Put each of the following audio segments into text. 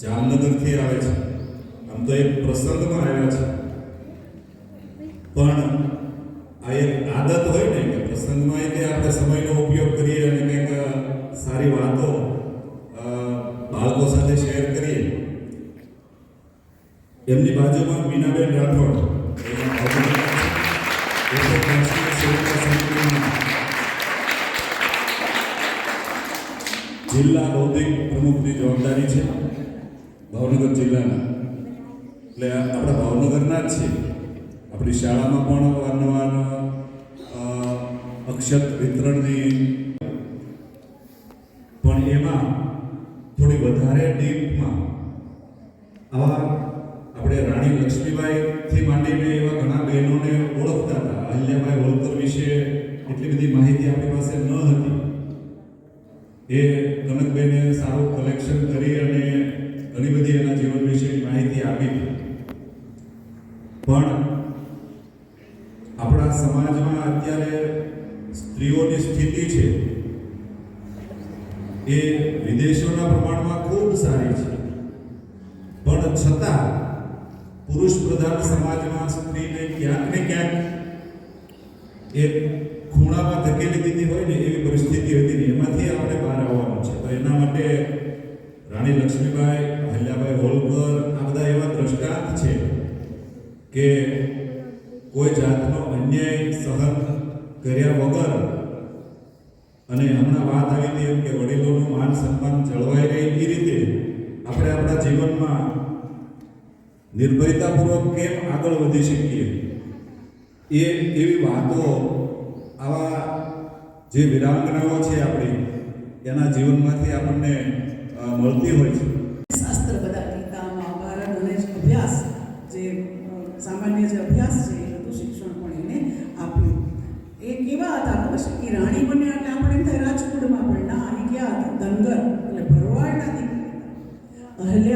જામનગરથી આવે છે. આમ તો એક પ્રસંગમાં આવ્યા છે. પણ આ એક આદત હોય ને કે પ્રસંગમાં એટલે આપણે સમયનો ઉપયોગ કરીએ અને કંઈક સારી વાતો બાળકો સાથે શેર કરીએ. એમની બાજુમાં મીનાબેન રાઠોડ. જિલ્લા બૌદ્ધિક પ્રમુખની જવાબદારી છે. ભાવનગર જિલ્લાના. એટલે આપણા ભાવનગરના જ છે. આપણી શાળામાં પણ વારંવાર અક્ષત વિતરણની પણ એમાં થોડી વધારે ડીપમાં આવા આપણે રાણી લક્ષ્મીબાઈથી માંડીને એવા ઘણા બહેનોને ઓળખતા હતા. અહલ્યાબાઈ હોલકર વિશે એટલી બધી માહિતી આપણી પાસે ન હતી. એ કનકબેને સારું કલેક્શન કરી અને ઘણી બધી એના જીવન વિશેની માહિતી આપી પણ આપણા સમાજમાં અત્યારે સ્ત્રીઓની સ્થિતિ છે એ વિદેશોના પ્રમાણમાં ખૂબ સારી છે. પણ છતાં પુરુષ પ્રધાન સમાજમાં સ્ત્રીને ક્યાંક ને ક્યાંક એક ખૂણામાં ધકેલી દીધી હોય ને એવી પરિસ્થિતિ હતી ને એમાંથી આપણે બહાર આવવાનું છે તો એના માટે રાણી લક્ષ્મીબાઈ અહલ્યાબાઈ હોલકર આ બધા એવા દ્રષ્ટાંત છે કે કોઈ જાતનો અન્યાય સહન કર્યા વગર અને હમણાં વાત આવી હતી એમ કે વડીલોનું માન સન્માન જળવાઈ રહે એ રીતે આપણે આપણા જીવનમાં નિર્ભયતાપૂર્વક કેમ આગળ વધી શકીએ? એ એવી વાતો આવા જે વિરાંગનાઓ છે આપણી, એના જીવનમાંથી આપણને મળતી હોય છે શાસ્ત્ર બધા ગીતા મહાભારત અને જે અભ્યાસ જે અ, સામાન્ય જે અભ્યાસ છે એ બધું શિક્ષણ પણ એને આપ્યું એ કેવા હતા ખબર છે કે રાણી બન્યા એટલે આપણે એમ થાય રાજકોટમાં પણ ના એ ક્યાં હતા ધનગર એટલે ભરવાડના દીકરી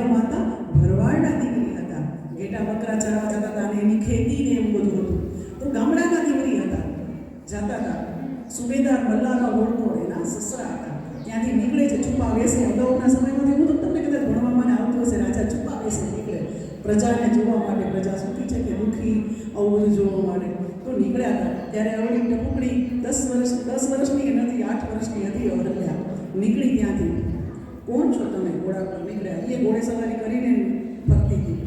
અહલ્યા માતા ભરવાડના દીકરી હતા. ગેટા બકરા ચરાવવા જતા હતા અને એની ખેતી ને એવું બધું હતું. તો ગામડાના દીકરી હતા. જતા હતા. સુબેદાર મલ્લાનો ઓળખો એના સસરા હતા. ત્યાંથી નીકળે છે, છુપા વેસે. અગાઉના સમયમાં એવું તો તમને કદાચ ભણવા માટે આવતું હશે, રાજા છુપા વેસે નીકળે. પ્રજાને જોવા માટે પ્રજા સુખી છે કે દુઃખી, આવું બધું જોવા માટે. તો નીકળ્યા હતા. ત્યારે આવડી ટપુકડી દસ વર્ષ, દસ વર્ષની કે નથી, આઠ વર્ષની હતી, અવરલ્યા. નીકળી ત્યાંથી. કોણ છો તમે? ઘોડા પર નીકળ્યા. એ ઘોડે સવારી કરીને ભક્તિ ગઈ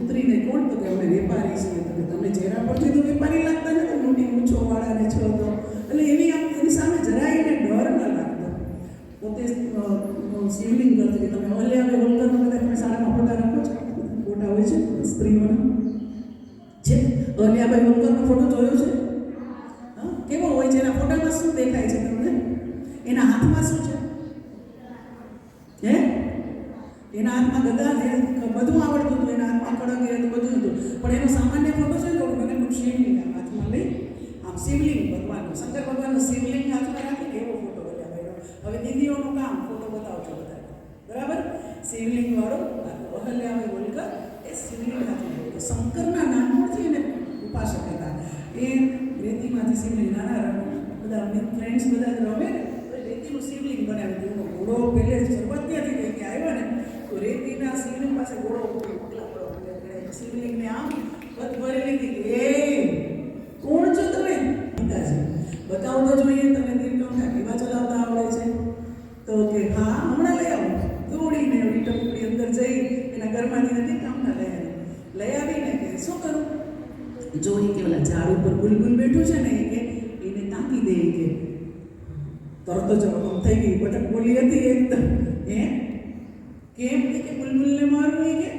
ઉતરીને કોણ તો કે અમે વેપારી છીએ? તો કે તમે ચહેરા પરથી તો વેપારી લાગતા નથી મોટી ઊંચો વાળાને છો તો. એટલે એની એની સામે જરાય એને ડર ન લાગતો. પોતે શિવલિંગ કરતો કે તમે અલ્યા હવે વલગરનો બધા તમે શાળામાં ફોટા રાખો છો? ફોટા હોય છે સ્ત્રીઓના. છે? અલ્યાભાઈ વલગરનો ફોટો જોયો છે? હા? કેવો હોય છે? એના ફોટામાં શું દેખાય છે તમને? એના હાથમાં શું છે હે એના હાથમાં ગદા છે, બધું આવડતું હતું, એના હાથમાં કડક એ બધું હતું. પણ એનો સામાન્ય ફોટો છે તો મને હું શિવલિંગ હાથમાં લઈ, આમ શિવલિંગ ભગવાનનું, શંકર ભગવાનનું શિવલિંગ હાથમાં રાખીને એવો ફોટો ભાઈનો હવે દીદીઓનું કામ ફોટો બતાવજો બધા. બરાબર? શિવલિંગ વાળો હોય બોલકર એ શિવલિંગ હાથમાં. તો શંકરના નાનપણથી એને ઉપાસક હતા, એ રેતીમાંથી શિવલિંગ, નાના બધા ફ્રેન્ડ્સ બધા રમે રેતીનું શિવલિંગ બનાવી દીધું ઘોડો પહેલે શરૂઆત ત્યાંથી તો રેતીના શિવલિંગ પાસે ઘોડો મોકલા પડો શિવલિંગને આમ બધ ભરેલી લીધી એ કોણ છો તમે પિતાજી બતાવો તો જોઈએ તને તીરકમઠા કેવા ચલાવતા આવડે છે તો કે હા હમણાં લઈ આવો દોડીને એવી ટપકડી અંદર જઈ એના ઘરમાંથી નથી કામના લઈ આવી લઈ આવીને કે શું કરું જોઈ કે ઓલા ઝાડ ઉપર બુલબુલ બેઠું છે ને એ કે એને તાકી દે કે તરત જ થઈ ગઈ બટક બોલી હતી એકદમ હે કેમ કે બુલબુલને મારું એ કે?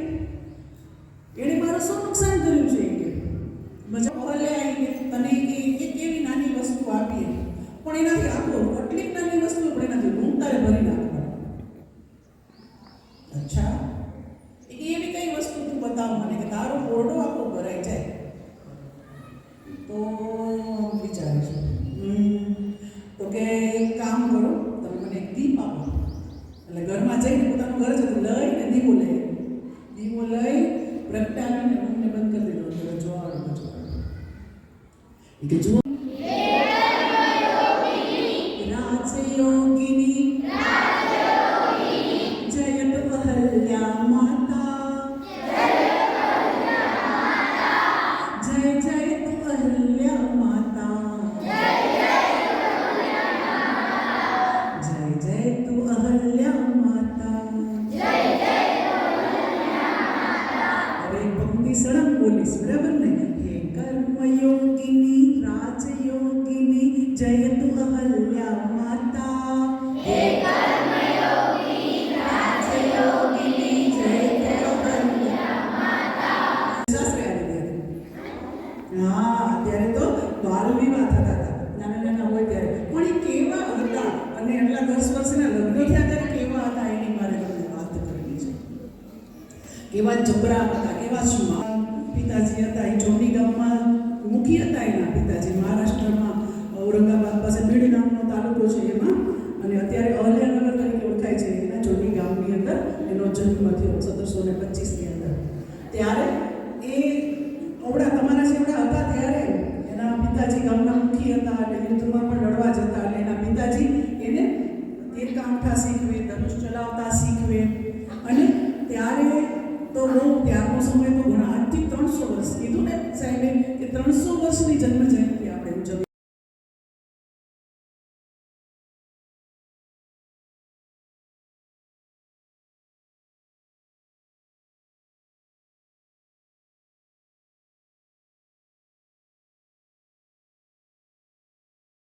એણે મારું શું નુકસાન કર્યું છે કે. મજા ઓલે આવી કે, તને કે, એ કેવી નાની વસ્તુ આપીએ પણ એનાથી આપો, કેટલીક નાની વસ્તુ પણ એનાથી રૂમતારે ભરી નાખવા અચ્છા. એ એવી કઈ વસ્તુ તું બતાવ મને કે તારો ઓરડો ఇది చూ સળંગ પોલીસ બરાબર ને ભેકર મયોગીની રાજયોગિની જય અહલ્યા માતા હે કર્મયોગી રાજયોગિની જયતુ અહલ્યા માતા હા અત્યારે તો વિવાહ થતા હતા. નાના નાના હોય ત્યારે. પણ એ કેવા હતા? અને એટલા દસ વર્ષના લગ્ન થયા ત્યારે કેવા હતા? એની મારે તમને વાત કરવી છે. કેવા જબરા હતા, કેવા શું પિતાજી હતા તાલુકો છે એમાં. અને અત્યારે અહલ્યાનગર તરીકે ઓળખાય છે એના ચોંડી ગામની અંદર, એનો જન્મ થયો સત્તરસો ને પચીસની અંદર. ત્યારે એ અવડા તમારા જેવડા હતા ત્યારે એના પિતાજી ગામના મુખી હતા અને યુદ્ધમાં પણ લડવા જતા અને એના પિતાજી એને તીરકાંઠા શીખવે, ધનુષ ચલાવતા શીખવે. અને ત્યારે તો બહુ, ત્યારનો સમય તો ઘણા, આજથી ત્રણસો વર્ષ. કીધું ને સાહેબે કે ત્રણસો વર્ષની જન્મ જયંતિ આપણે ઉજવીએ.